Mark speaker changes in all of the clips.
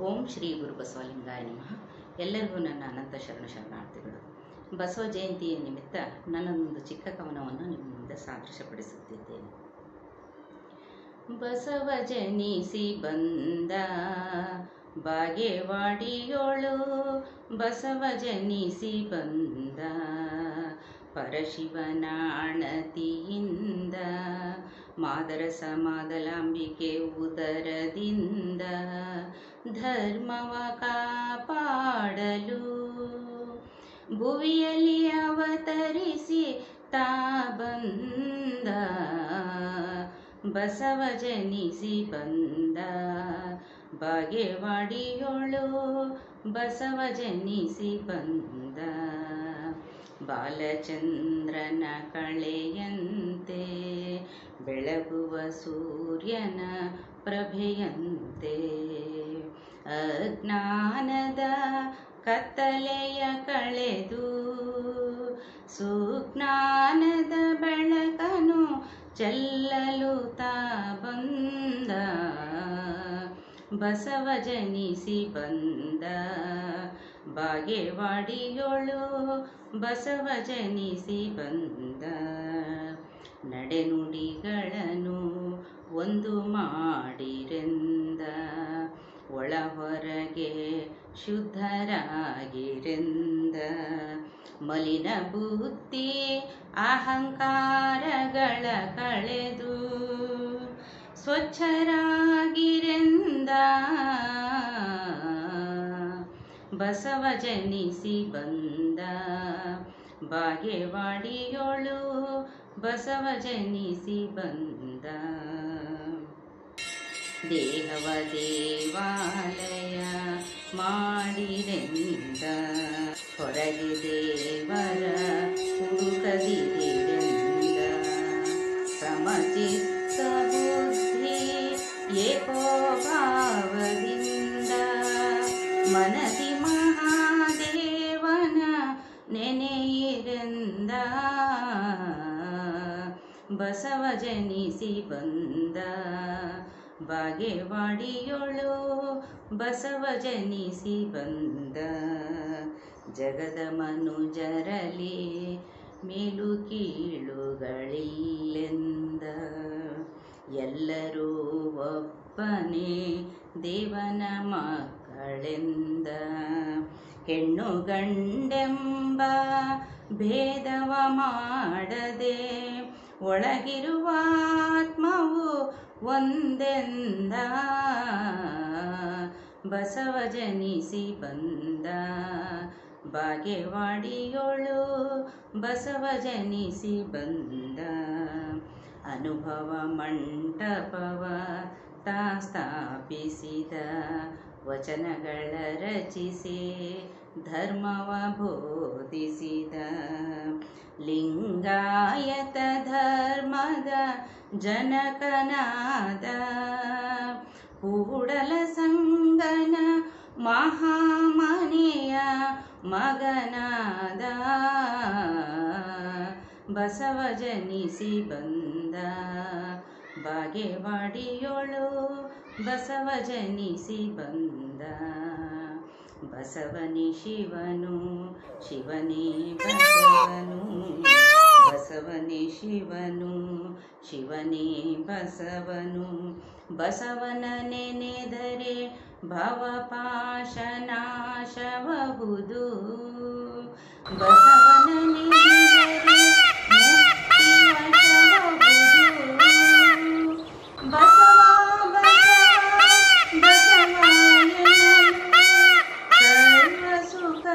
Speaker 1: ಓಂ ಶ್ರೀ ಗುರು ಬಸವಲಿಂಗಾಯ ನಮಃ. ಎಲ್ಲರಿಗೂ ನನ್ನ ಅನಂತ ಶರಣ ಶರಣಾರ್ಥಿಗಳು. ಬಸವ ಜಯಂತಿಯ ನಿಮಿತ್ತ ನನ್ನೊಂದು ಚಿಕ್ಕ ಕವನವನ್ನು ನಿಮ್ಮ ಮುಂದೆ ಸಾದೃಶ್ಯಪಡಿಸುತ್ತಿದ್ದೇನೆ. ಬಸವ ಜನಿಸಿ ಬಂದ ಬಾಗೇವಾಡಿಯೋಳು ಬಸವ ಜನಿಸಿ ಬಂದ ಪರಶಿವನಾಣತಿಯಿಂದ ಮಾದರ ಸಮಾದಲಾಂಬಿಕೆ ಉದರದಿಂದ ಧರ್ಮವ ಕಾಪಾಡಲು. ಭುವಿಯಲ್ಲಿ ಅವತರಿಸಿ ತಾ ಬಂದ, ಬಸವ ಜನಿಸಿ ಬಂದ. ಬಗೆವಾಡಿಯೋಳು ಬಸವ ಜನಿಸಿ ಬಂದ. ಬಾಲಚಂದ್ರನ ಕಳೆಯಂತೆ ಬೆಳಗುವ ಸೂರ್ಯನ ಪ್ರಭೆಯಂತೆ. ಅಜ್ಞಾನದ ಕತ್ತಲೆಯ ಕಳೆದು ಸುಜ್ಞಾನದ ಬೆಳಕನು ಚೆಲ್ಲಲು ತಾ ಬಂದ. ಬಸವ ಜನಿಸಿ ಬಂದ. ಬಾಗೇವಾಡಿಯೋಳು ಬಸವ ಜನಿಸಿ ಬಂದ. ನಡೆನುಡಿಗಳನ್ನು ಒಂದು ಮಾಡಿರೆಂದ. ಒಳ ಹೊರಗೆ ಶುದ್ಧರಾಗಿರೆಂದ. ಮಲಿನ ಬುದ್ಧಿ ಅಹಂಕಾರಗಳ ಕಳೆದು ಸ್ವಚ್ಛರಾಗಿರೆಂದ. ಬಸವ ಜನಿಸಿ ಬಂದ ಬಾಗೇವಾಡಿಯೋಳು ಬಸವ ಜನಿಸಿ ಬಂದ ದೇಹವ ದೇವಾಲಯ ಮಾಡಿರೆಂದ ಹೊರಗೆ ದೇವರ ಹುಡುಕದಿರೆಂದ. ಸಮಚಿತ್ತ ಏಕೋ ಭಾವದಿಂದ ಮನದಿ ನೆನೆಯಿರೆಂದ ಬಸವ ಜನಿಸಿ ಬಂದ ಬಾಗೇವಾಡಿಯೋಳು ಬಸವ ಜನಿಸಿ ಬಂದ ಜಗದ ಮನುಜರಲಿ ಮೇಲು ಕೀಳುಗಳಿಲ್ಲೆಂದ ಎಲ್ಲರೂ ಒಬ್ಬನೇ ದೇವನ ಮಕ್ಕಳೆಂದ ಹೆಣ್ಣು ಗಂಡೆಂಬ ಭೇದವ ಮಾಡದೆ ಒಳಗಿರುವ ಆತ್ಮವು ಒಂದೆಂದ? ಬಸವ ಜನಿಸಿ ಬಂದ ಬಾಗೆವಾಡಿಯೋಳು ಬಸವ ಜನಿಸಿ ಬಂದ. ಅನುಭವ ಮಂಟಪವ ತಾ ಸ್ಥಾಪಿಸಿದ ವಚನಗಳ ರಚಿಸಿ ಧರ್ಮವ ಬೋಧಿಸಿದ. ಲಿಂಗಾಯತ ಧರ್ಮದ ಜನಕನಾದ. ಕೂಡಲ ಸಂಗನ ಮಹಾಮನೆಯ ಮಗನಾದ. ಬಸವ ಜನಿಸಿ ಬಂದ. ಬಾಗೇವಾಡಿಯೋಳು ಬಸವ ಜನಿಸಿ ಬಂದ ಬಸವನಿ ಶಿವನು, ಶಿವನೇ ಬಸವನು, ಬಸವನೇ ಶಿವನು, ಶಿವನೇ ಬಸವನು. ಬಸವನ ನೆನೆದರೆ ಭವಪಾಶನಾಶಬಹುದು ಬಸವನ ನೆನೆದರೆ ಮುಕ್ತಿವಶಬಹುದು. ಬಸವ ಬಸವ ಬಸವ ಸರ್ವ ಸುಖ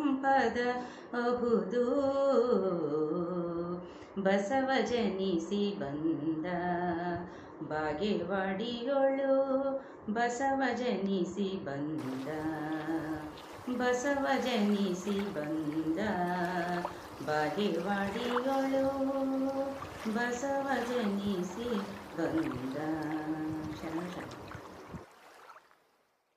Speaker 1: ಸಂಪದ ಅಹುದು. ಬಸವ ಜನಿಸಿ ಬಂದ ಬಾಗೇವಾಡಿಯೊಳು. ಬಸವ ಜನಿಸಿ ಬಂದ ಬಸವ ಜನಿಸಿ ಬಂದ ಬಾಗೇವಾಡಿಯೊಳು. ಬಸವ ಜನಿಸಿ ಬಂದ